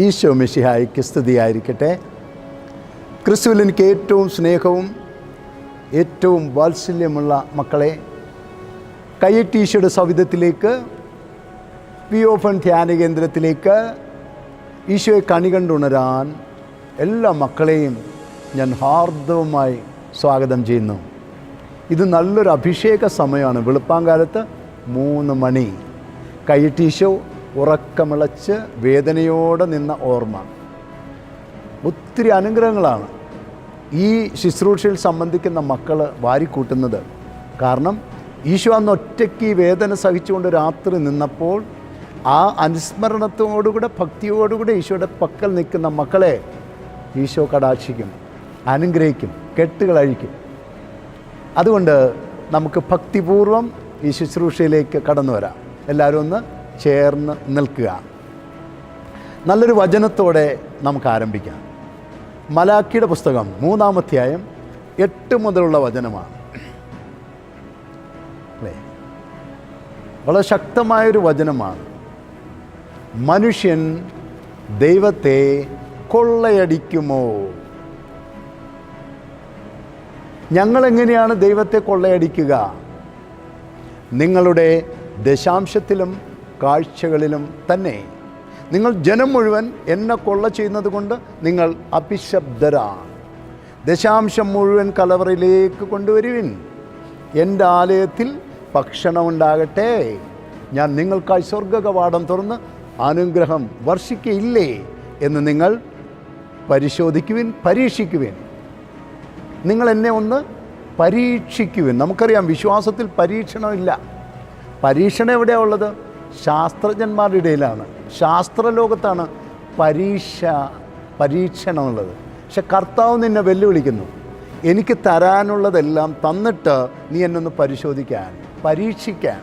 ഈശോ മിഷിഹായിക്ക് സ്തുതിയായിരിക്കട്ടെ. ക്രിസ്തുവിൽ എനിക്ക് ഏറ്റവും സ്നേഹവും ഏറ്റവും വാത്സല്യമുള്ള മക്കളെ കയ്യറ്റ് ഈശോയുടെ സൗവിധത്തിലേക്ക് പി ഓഫൺ ധ്യാന കേന്ദ്രത്തിലേക്ക് ഈശോയെ കണി കണ്ടുണരാൻ എല്ലാ മക്കളെയും ഞാൻ ഹാർദവമായി സ്വാഗതം ചെയ്യുന്നു. ഇത് നല്ലൊരു അഭിഷേക സമയമാണ്. വെളുപ്പാങ്കാലത്ത് മൂന്ന് മണി. കയ്യട്ടീശോ ഉറക്കമിളച്ച് വേദനയോടെ നിന്ന ഓർമ്മ. ഒത്തിരി അനുഗ്രഹങ്ങളാണ് ഈ ശുശ്രൂഷയിൽ സംബന്ധിക്കുന്ന മക്കൾ വാരിക്കൂട്ടുന്നത്. കാരണം ഈശോ അന്ന് ഒറ്റയ്ക്ക് ഈ വേദന സഹിച്ചുകൊണ്ട് രാത്രി നിന്നപ്പോൾ ആ അനുസ്മരണത്തോടുകൂടെ ഭക്തിയോടുകൂടെ ഈശോയുടെ പക്കൽ നിൽക്കുന്ന മക്കളെ ഈശോ കടാക്ഷിക്കും അനുഗ്രഹിക്കും കെട്ടുകളഴിക്കും അതുകൊണ്ട് നമുക്ക് ഭക്തിപൂർവം ഈ ശുശ്രൂഷയിലേക്ക് കടന്നു വരാം. എല്ലാവരും ഒന്ന് ചേർന്ന് നിൽക്കുക. നല്ലൊരു വചനത്തോടെ നമുക്ക് ആരംഭിക്കാം. മലാക്കിയുടെ പുസ്തകം മൂന്നാമധ്യായം എട്ട് മുതലുള്ള വചനമാണ്. അല്ലേ? വളരെ ശക്തമായൊരു വചനമാണ്. മനുഷ്യൻ ദൈവത്തെ കൊള്ളയടിക്കുമോ? ഞങ്ങളെങ്ങനെയാണ് ദൈവത്തെ കൊള്ളയടിക്കുക? നിങ്ങളുടെ ദശാംശത്തിലും കാഴ്ചകളിലും തന്നെ നിങ്ങൾ ജനം മുഴുവൻ എന്നെ കൊള്ള ചെയ്യുന്നത് കൊണ്ട് നിങ്ങൾ അഭിശബ്ദരാണ്. ദശാംശം മുഴുവൻ കലവറയിലേക്ക് കൊണ്ടുവരുവിൻ. എന്റെ ആലയത്തിൽ ഭക്ഷണം ഉണ്ടാകട്ടെ. ഞാൻ നിങ്ങൾക്കായി സ്വർഗകവാടം തുറന്ന് അനുഗ്രഹം വർഷിക്കയില്ലേ എന്ന് നിങ്ങൾ പരിശോധിക്കുവിൻ പരീക്ഷിക്കുവിൻ. നിങ്ങൾ എന്നെ ഒന്ന് പരീക്ഷിക്കുവിൻ. നമുക്കറിയാം വിശ്വാസത്തിൽ പരീക്ഷണമില്ല. പരീക്ഷണം എവിടെയാണ് ഉള്ളത്? ശാസ്ത്രജ്ഞന്മാരുടെ ഇടയിലാണ്. ശാസ്ത്രലോകത്താണ് പരീക്ഷ പരീക്ഷണമുള്ളത്. പക്ഷെ കർത്താവ് നിന്നെ വെല്ലുവിളിക്കുന്നു. എനിക്ക് തരാനുള്ളതെല്ലാം തന്നിട്ട് നീ എന്നൊന്ന് പരിശോധിക്കാൻ പരീക്ഷിക്കാൻ.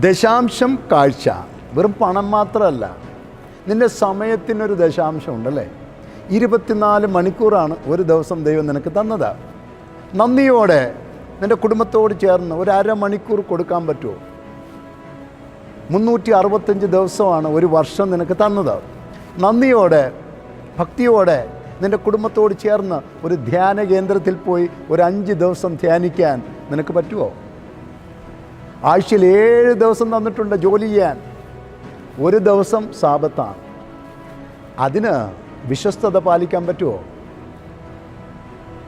ദശാംശം കാഴ്ച. വെറും പണം മാത്രമല്ല നിന്റെ സമയത്തിനൊരു ദശാംശം ഉണ്ടല്ലേ ഇരുപത്തിനാല് മണിക്കൂറാണ് ഒരു ദിവസം ദൈവം നിനക്ക് തന്നത്. നന്ദിയോടെ നിന്റെ കുടുംബത്തോട് ചേർന്ന് ഒരു അരമണിക്കൂർ കൊടുക്കാൻ പറ്റുമോ? മുന്നൂറ്റി അറുപത്തഞ്ച് ദിവസമാണ് ഒരു വർഷം നിനക്ക് തന്നത്. നന്ദിയോടെ ഭക്തിയോടെ നിന്റെ കുടുംബത്തോട് ചേർന്ന് ഒരു ധ്യാന കേന്ദ്രത്തിൽ പോയി ഒരു അഞ്ച് ദിവസം ധ്യാനിക്കാൻ നിനക്ക് പറ്റുമോ ആഴ്ചയിൽ ഏഴ് ദിവസം തന്നിട്ടുണ്ട് ജോലി ചെയ്യാൻ. ഒരു ദിവസം സാപത്താണ്. അതിന് വിശ്വസ്തത പാലിക്കാൻ പറ്റുമോ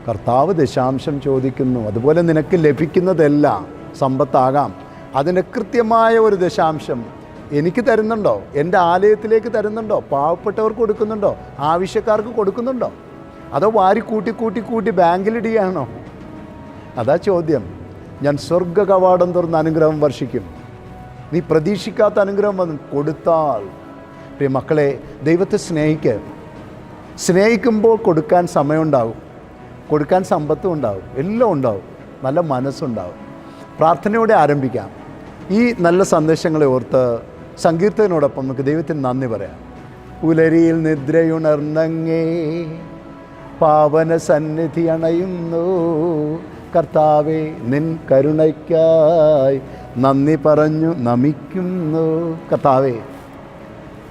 കർത്താവ് ദശാംശം ചോദിക്കുന്നു. അതുപോലെ നിനക്ക് ലഭിക്കുന്നതെല്ലാം സമ്പത്താകാം. അതിന്റെ കൃത്യമായ ഒരു ദശാംശം എനിക്ക് തരുന്നുണ്ടോ? എന്റെ ആലയത്തിലേക്ക് തരുന്നുണ്ടോ? പാവപ്പെട്ടവർക്ക് കൊടുക്കുന്നുണ്ടോ? ആവശ്യക്കാർക്ക് കൊടുക്കുന്നുണ്ടോ? അതോ വാരി കൂട്ടി കൂട്ടി കൂട്ടി ബാങ്കിലിടുകയാണോ? അതാ ചോദ്യം. ഞാൻ സ്വർഗ കവാടം തുറന്ന് അനുഗ്രഹം വർഷിക്കും. നീ പ്രതീക്ഷിക്കാത്ത അനുഗ്രഹം വന്ന് കൊടുത്താൽ. പ്രിയ മക്കളെ ദൈവത്തെ സ്നേഹിക്കുക സ്നേഹിക്കുമ്പോൾ കൊടുക്കാൻ സമയമുണ്ടാവും. കൊടുക്കാൻ സമ്പത്തും ഉണ്ടാവും. എല്ലാം ഉണ്ടാവും. നല്ല മനസ്സുണ്ടാവും. പ്രാർത്ഥനയോടെ ആരംഭിക്കാം. ഈ നല്ല സന്ദേശങ്ങളെ ഓർത്ത് സങ്കീർത്തനോടൊപ്പം നമുക്ക് ദൈവത്തിന് നന്ദി പറയാം. ഉലരിയിൽ നിദ്രയുണർന്നങ്ങേ പാവന സന്നിധി അണയുന്നു. കർത്താവേ നിൻ കരുണയ്ക്കായി നന്ദി പറഞ്ഞു നമിക്കുന്നു. കർത്താവേ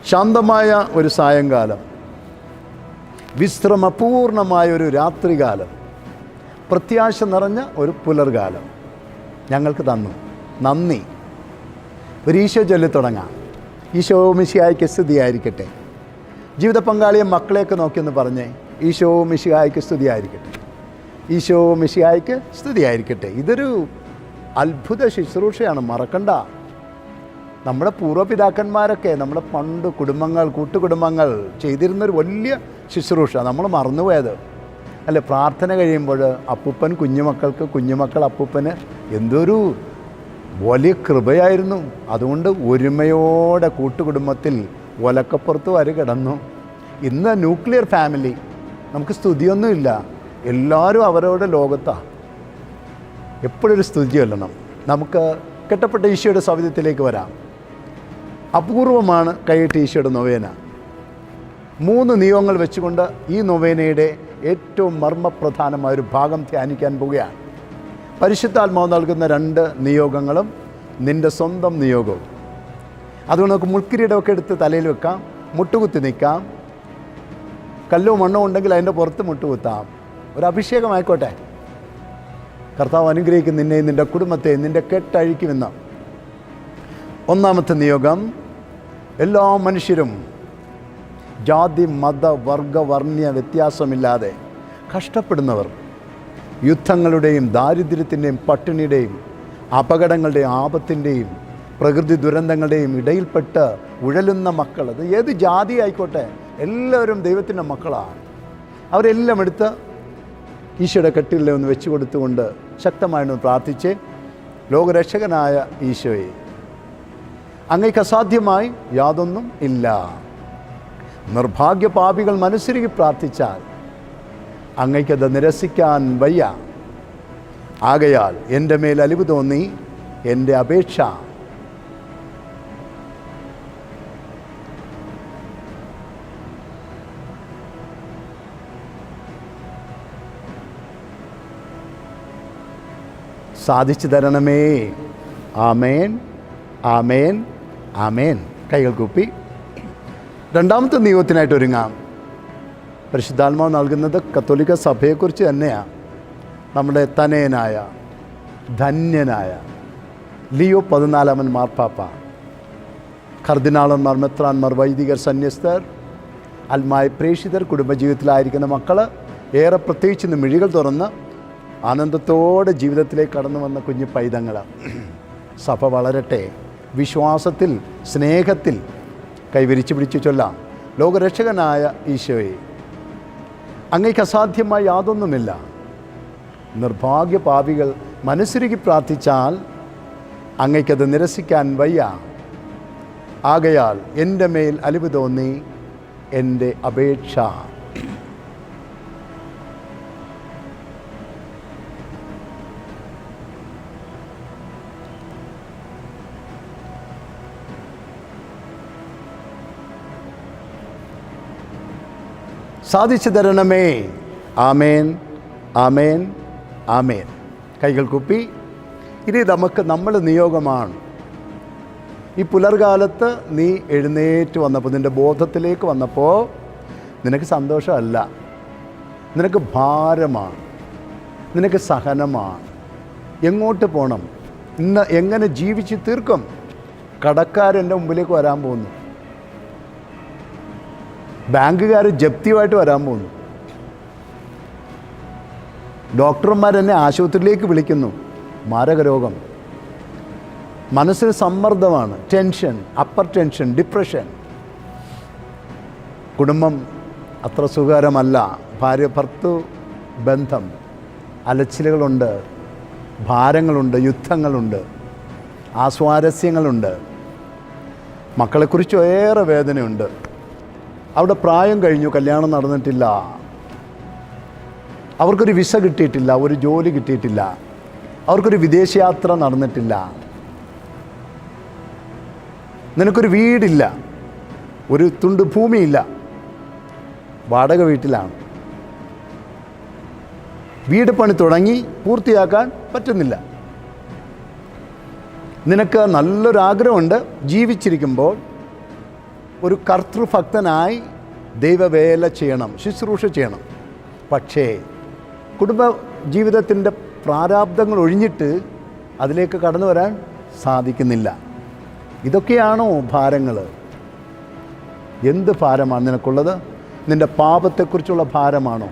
ശാന്തമായ ഒരു സായങ്കാലം വിശ്രമപൂർണമായ ഒരു രാത്രികാലം പ്രത്യാശ നിറഞ്ഞ ഒരു പുലർകാലം ഞങ്ങൾക്ക് തന്നു. നന്ദി. ഒരു ഈശോ ചൊല്ലി തുടങ്ങാം. ഈശോ മിശിഹായ്ക്ക് സ്തുതിയായിരിക്കട്ടെ. ജീവിത പങ്കാളിയെ മക്കളെയൊക്കെ നോക്കിയെന്ന് പറഞ്ഞേ ഈശോ മിശിഹായ്ക്ക് സ്തുതിയായിരിക്കട്ടെ. ഈശോ മിശിഹായ്ക്ക് സ്തുതിയായിരിക്കട്ടെ. ഇതൊരു അത്ഭുത ശുശ്രൂഷയാണ് മറക്കണ്ട. നമ്മുടെ പൂർവപിതാക്കന്മാരൊക്കെ നമ്മുടെ പണ്ട് കുടുംബങ്ങൾ കൂട്ടുകുടുംബങ്ങൾ ചെയ്തിരുന്നൊരു വലിയ ശുശ്രൂഷ നമ്മൾ മറന്നുപോയത്. അല്ലെ പ്രാർത്ഥന കഴിയുമ്പോൾ അപ്പൂപ്പൻ കുഞ്ഞുമക്കൾക്ക് കുഞ്ഞുമക്കൾ അപ്പൂപ്പന് എന്തൊരു വലിയ കൃപയായിരുന്നു അതുകൊണ്ട് ഒരുമയോടെ കൂട്ടുകുടുംബത്തിൽ ഒലക്കപ്പുറത്ത് വരെ കിടന്നു. ഇന്ന് ന്യൂക്ലിയർ ഫാമിലി. നമുക്ക് സ്തുതിയൊന്നുമില്ല. എല്ലാവരും അവരവരുടെ ലോകത്താണ് എപ്പോഴൊരു സ്തുതി ചൊല്ലണം. നമുക്ക് കെട്ടപ്പെട്ട ഈശോയുടെ സൗവിധ്യത്തിലേക്ക് വരാം. അപൂർവമാണ് കൈയിട്ട് ഈശോയുടെ നൊവേന. മൂന്ന് നിയമങ്ങൾ വെച്ചുകൊണ്ട് ഈ നൊവേനയുടെ ഏറ്റവും മർമ്മപ്രധാനമായ ഒരു ഭാഗം ധ്യാനിക്കാൻ പോവുകയാണ്. പരിശുദ്ധാത്മാവ് നൽകുന്ന രണ്ട് നിയോഗങ്ങളും നിന്റെ സ്വന്തം നിയോഗവും. അതുകൊണ്ട് നമുക്ക് മുൾക്കിരീടമൊക്കെ എടുത്ത് തലയിൽ വെക്കാം മുട്ടുകുത്തി നിൽക്കാം. കല്ലോ മണ്ണോ ഉണ്ടെങ്കിൽ അതിന്റെ പുറത്ത് മുട്ടുകുത്താം. ഒരു അഭിഷേകമായിക്കോട്ടെ കർത്താവ് അനുഗ്രഹിക്കും നിന്നെയും നിന്റെ കുടുംബത്തെയും നിന്റെ കെട്ടഴിക്കുമെന്ന്. ഒന്നാമത്തെ നിയോഗം എല്ലാ മനുഷ്യരും ജാതി മത വർഗ വർണ വ്യത്യാസമില്ലാതെ കഷ്ടപ്പെടുന്നവർ. യുദ്ധങ്ങളുടെയും ദാരിദ്ര്യത്തിന്റെയും പട്ടിണിയുടെയും അപകടങ്ങളുടെയും ആപത്തിന്റെയും പ്രകൃതി ദുരന്തങ്ങളുടെയും ഇടയിൽപ്പെട്ട് ഉഴലുന്ന മക്കൾ. അത് ഏത് ജാതി ആയിക്കോട്ടെ എല്ലാവരും ദൈവത്തിന്റെ മക്കളാണ്. അവരെല്ലാം എടുത്ത് ഈശോയുടെ കെട്ടിലെ ഒന്ന് വെച്ചു കൊടുത്തുകൊണ്ട് ശക്തമായിട്ട് പ്രാർത്ഥിച്ച് ലോകരക്ഷകനായ ഈശോയെ അങ്ങേക്ക് അസാധ്യമായി യാതൊന്നും ഇല്ല. നിർഭാഗ്യ പാപികൾ മനസ്സിരുകി പ്രാർത്ഥിച്ചാൽ അങ്ങയ്ക്കത് നിരസിക്കാൻ വയ്യ. ആകയാൽ എന്റെ മേൽ അലിവ് തോന്നി എന്റെ അപേക്ഷ. സാധിച്ചു തരണമേ. ആമേൻ ആമേൻ ആമേൻ. കൈകൾ കൂപ്പി. രണ്ടാമത്തെ നിയോഗത്തിനായിട്ട് ഒരുങ്ങാം. പരിശുദ്ധാത്മാവ് നൽകുന്നത് കത്തോലിക്ക സഭയെക്കുറിച്ച് തന്നെയാണ് നമ്മുടെ തനയനായ ധന്യനായ ലിയോ പതിനാലാമൻ മാർപ്പാപ്പ കർദിനാളന്മാർ മെത്രാന്മാർ വൈദികർ സന്യസ്തർ ആത്മായ പ്രേക്ഷിതർ കുടുംബജീവിതത്തിലായിരിക്കുന്ന മക്കൾ ഏറെ പ്രത്യേകിച്ച് ഇന്ന് മിഴികൾ തുറന്ന് ആനന്ദത്തോടെ ജീവിതത്തിലേക്ക് കടന്നു വന്ന കുഞ്ഞു പൈതങ്ങൾ സഭ വളരട്ടെ വിശ്വാസത്തിൽ സ്നേഹത്തിൽ കൈവരിച്ചു പിടിച്ചു ചൊല്ലാം. ലോകരക്ഷകനായ ഈശോയെ അങ്ങേക്ക് അസാധ്യമായി യാതൊന്നുമില്ല. നിർഭാഗ്യ പാപികൾ മനസ്സിരുകി പ്രാർത്ഥിച്ചാൽ അങ്ങയ്ക്കത് നിരസിക്കാൻ വയ്യ. ആകയാൽ എന്റെ മേൽ അലിവ് തോന്നി എന്റെ അപേക്ഷ. സാധിച്ചു തരണമേ ആമേൻ. ആമേൻ. ആമേൻ. കൈകൾ കുപ്പി. ഇനി നമുക്ക് നമ്മൾ നിയോഗമാണ്. ഈ പുലർകാലത്ത് നീ എഴുന്നേറ്റ് വന്നപ്പോൾ നിന്റെ ബോധത്തിലേക്ക് വന്നപ്പോൾ നിനക്ക് സന്തോഷമല്ല. നിനക്ക് ഭാരമാണ്. നിനക്ക് സഹനമാണ്. എങ്ങോട്ട് പോകണം ഇന്ന് എങ്ങനെ ജീവിച്ച് തീർക്കും? കടക്കാരെന്റെ മുമ്പിലേക്ക് വരാൻ പോകുന്നു. ബാങ്കുകാർ ജപ്തിയുമായിട്ട് വരാൻ പോകുന്നു. ഡോക്ടർമാർ എന്നെ ആശുപത്രിയിലേക്ക് വിളിക്കുന്നു. മാരകരോഗം. മനസ്സിന് സമ്മർദ്ദമാണ് ടെൻഷൻ അപ്പർ ടെൻഷൻ ഡിപ്രഷൻ കുടുംബം അത്ര സുഖകരമല്ല. ഭാര്യ ഭർത്തു ബന്ധം. അലച്ചിലുകളുണ്ട് ഭാരങ്ങളുണ്ട് യുദ്ധങ്ങളുണ്ട് ആസ്വാരസ്യങ്ങളുണ്ട്. മക്കളെക്കുറിച്ച് ഏറെ വേദനയുണ്ട്. അവിടെ പ്രായം കഴിഞ്ഞു കല്യാണം നടന്നിട്ടില്ല. അവർക്കൊരു വിസ കിട്ടിയിട്ടില്ല ഒരു ജോലി കിട്ടിയിട്ടില്ല. അവർക്കൊരു വിദേശയാത്ര നടന്നിട്ടില്ല. നിനക്കൊരു വീടില്ല ഒരു തുണ്ട് ഭൂമിയില്ല. വാടക വീട്ടിലാണ്. വീട് പണി തുടങ്ങി പൂർത്തിയാക്കാൻ പറ്റുന്നില്ല. നിനക്ക് നല്ലൊരാഗ്രഹമുണ്ട് ജീവിച്ചിരിക്കുമ്പോൾ ഒരു കർത്തൃഭക്തനായി ദൈവവേല ചെയ്യണം ശുശ്രൂഷ ചെയ്യണം. പക്ഷേ കുടുംബ ജീവിതത്തിന്റെ പ്രാരാബ്ദങ്ങൾ ഒഴിഞ്ഞിട്ട് അതിലേക്ക് കടന്നു വരാൻ സാധിക്കുന്നില്ല. ഇതൊക്കെയാണോ ഭാരങ്ങൾ? എന്ത് ഭാരമാണ് നിനക്കുള്ളത്? നിന്റെ പാപത്തെക്കുറിച്ചുള്ള ഭാരമാണോ?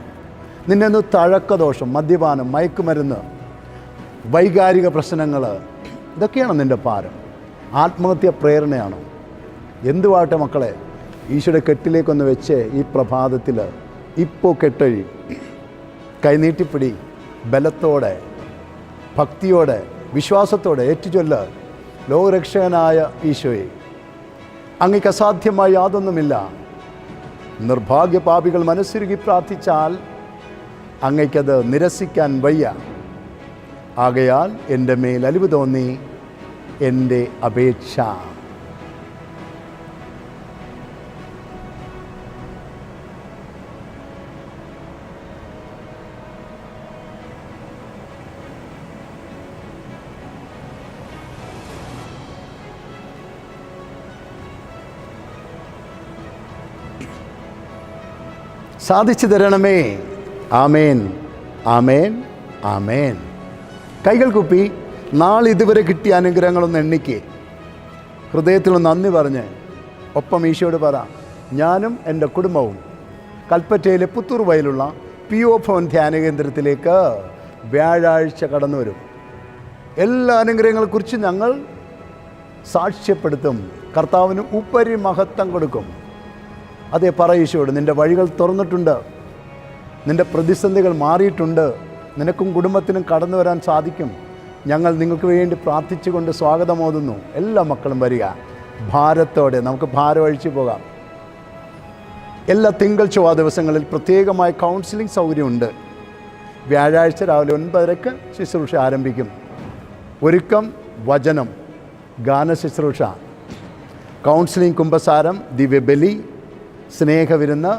നിന്നെ ഒന്ന് തഴക്കദോഷം മദ്യപാനം മയക്കുമരുന്ന് വൈകാരിക പ്രശ്നങ്ങൾ ഇതൊക്കെയാണോ നിന്റെ ഭാരം. ആത്മഹത്യ പ്രേരണയാണോ? എന്തുവാട്ടെ മക്കളെ ഈശോയുടെ കെട്ടിലേക്കൊന്ന് വെച്ച് ഈ പ്രഭാതത്തിൽ ഇപ്പോൾ കെട്ടഴി. കൈനീട്ടിപ്പിടി ബലത്തോടെ ഭക്തിയോടെ വിശ്വാസത്തോടെ ഏറ്റുചൊല്ല് ലോകരക്ഷകനായ ഈശോയെ. അങ്ങക്ക് അസാധ്യമായി യാതൊന്നുമില്ല. നിർഭാഗ്യ പാപികൾ മനസ്സിരുകി പ്രാർത്ഥിച്ചാൽ അങ്ങയ്ക്കത് നിരസിക്കാൻ വയ്യ. ആകയാൽ എന്റെ മേൽ അലിവ് തോന്നി എന്റെ അപേക്ഷ. സാധിച്ചു തരണമേ. ആമേൻ. ആമേൻ. ആമേൻ. കൈകൾ കുപ്പി നാളിതുവരെ കിട്ടിയ അനുഗ്രഹങ്ങളൊന്ന് എണ്ണിക്ക്. ഹൃദയത്തിൽ നന്ദി പറഞ്ഞ് ഒപ്പം ഈശോയോട് പറ ഞാനും എന്റെ കുടുംബവും കൽപ്പറ്റയിലെ പുത്തൂർ വയലുള്ള പി ഒ ഭവൻ ധ്യാന കേന്ദ്രത്തിലേക്ക് വ്യാഴാഴ്ച കടന്നു വരും. എല്ലാ അനുഗ്രഹങ്ങളെക്കുറിച്ച് ഞങ്ങൾ സാക്ഷ്യപ്പെടുത്തും. കർത്താവിന് ഉപരി മഹത്വം കൊടുക്കും. അതേ പറ ഈശോയോട് നിന്റെ വഴികൾ തുറന്നിട്ടുണ്ട് നിന്റെ പ്രതിസന്ധികൾ മാറിയിട്ടുണ്ട് നിനക്കും കുടുംബത്തിനും കടന്നു വരാൻ സാധിക്കും. ഞങ്ങൾ നിങ്ങൾക്ക് വേണ്ടി പ്രാർത്ഥിച്ചുകൊണ്ട് സ്വാഗതമോതുന്നു എല്ലാ മക്കളും വരിക. ഭാരത്തോടെ നമുക്ക് ഭാരം അഴിച്ചു പോകാം. എല്ലാ തിങ്കൾ ചൊവ്വാ ദിവസങ്ങളിൽ പ്രത്യേകമായ കൗൺസിലിംഗ് സൗകര്യമുണ്ട്. വ്യാഴാഴ്ച രാവിലെ ഒൻപതരക്ക് ശുശ്രൂഷ ആരംഭിക്കും. ഒരുക്കം വചനം ഗാന ശുശ്രൂഷ കൗൺസിലിംഗ് കുംഭസാരം ദിവ്യബലി സ്നേഹവിരുന്ന്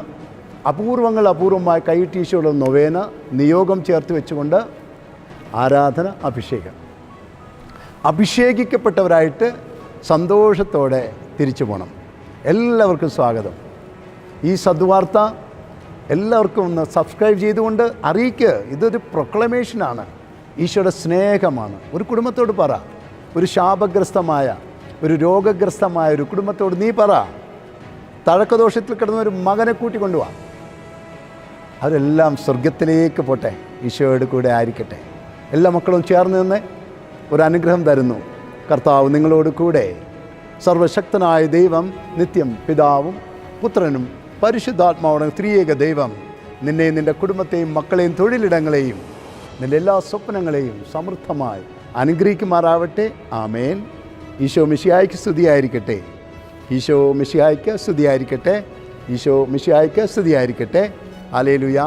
അപൂർവങ്ങൾ അപൂർവമായ കൈട്ടീശുള്ള നൊവേന നിയോഗം ചേർത്ത് വെച്ചുകൊണ്ട് ആരാധന അഭിഷേകം. അഭിഷേകിക്കപ്പെട്ടവരായിട്ട് സന്തോഷത്തോടെ തിരിച്ചു പോകണം എല്ലാവർക്കും സ്വാഗതം. ഈ സദ്വാർത്ത എല്ലാവർക്കും ഒന്ന് സബ്സ്ക്രൈബ് ചെയ്തുകൊണ്ട് അറിയിക്കുക ഇതൊരു പ്രൊക്ലമേഷനാണ് ഈശോയുടെ സ്നേഹമാണ്. ഒരു കുടുംബത്തോട് പറ. ഒരു ശാപഗ്രസ്തമായ ഒരു രോഗഗ്രസ്തമായ ഒരു കുടുംബത്തോട് നീ പറ. തഴക്കദോഷത്തിൽ കിടന്ന ഒരു മകനെ കൂട്ടി കൊണ്ടുപോവാം അവരെല്ലാം സ്വർഗത്തിലേക്ക് പോട്ടെ. ഈശോയുടെ കൂടെ ആയിരിക്കട്ടെ. എല്ലാ മക്കളും ചേർന്ന് നിന്ന് ഒരു അനുഗ്രഹം തരുന്നു. കർത്താവ് നിങ്ങളോട് കൂടെ സർവശക്തനായ ദൈവം നിത്യം പിതാവും പുത്രനും പരിശുദ്ധാത്മാവുടെ ത്രിയേക ദൈവം നിന്നെയും നിന്റെ കുടുംബത്തെയും മക്കളെയും തൊഴിലിടങ്ങളെയും നിന്റെ എല്ലാ സ്വപ്നങ്ങളെയും സമൃദ്ധമായി അനുഗ്രഹിക്കുമാറാവട്ടെ. ആമേൻ. ഈശോ മിശിയായ്ക്ക് സ്തുതിയായിരിക്കട്ടെ. ഈശോ മിശിഹായ്ക്ക് സ്തുതിയായിരിക്കട്ടെ. ഈശോ മിശിഹായ്ക്ക് സ്തുതിയായിരിക്കട്ടെ. Alleluia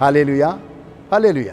alleluia hallelujah